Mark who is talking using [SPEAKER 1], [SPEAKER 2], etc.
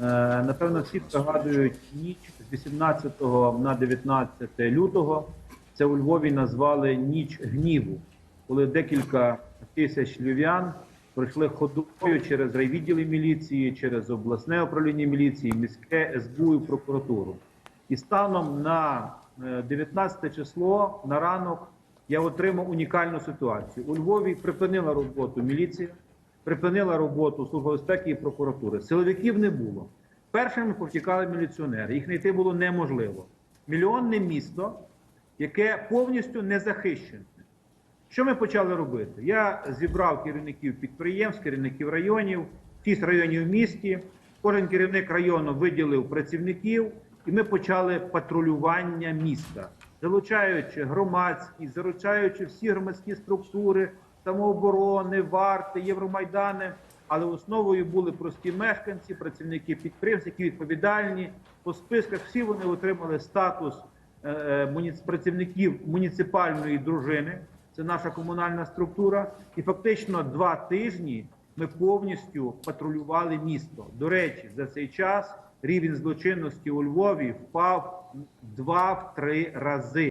[SPEAKER 1] Е, Напевно, всі пригадують ніч з 18 на 19 лютого. Це у Львові назвали ніч гніву, коли декілька тисяч львів'ян пройшли ходою через райвідділи міліції, через обласне управління міліції, міське СБУ і прокуратуру. І станом на е, 19 число на ранок я отримав унікальну ситуацію. У Львові припинила роботу міліція, припинила роботу Служба безпеки і прокуратури. Силовиків не було. Першими повтікали міліціонери. Їх знайти було неможливо. Мільйонне місто, яке повністю не захищене. Що ми почали робити? Я зібрав керівників підприємств, керівників районів, шість районів в місті. Кожен керівник району виділив працівників, і ми почали патрулювання міста, залучаючи громадські, залучаючи всі громадські структури, самооборони, варти, Євромайдани. Але основою були прості мешканці, працівники підприємств, які відповідальні по списках. Всі вони отримали статус е, е, працівників муніципальної дружини. Це наша комунальна структура. І фактично два тижні ми повністю патрулювали місто. До речі, за цей час рівень злочинності у Львові впав два-три рази.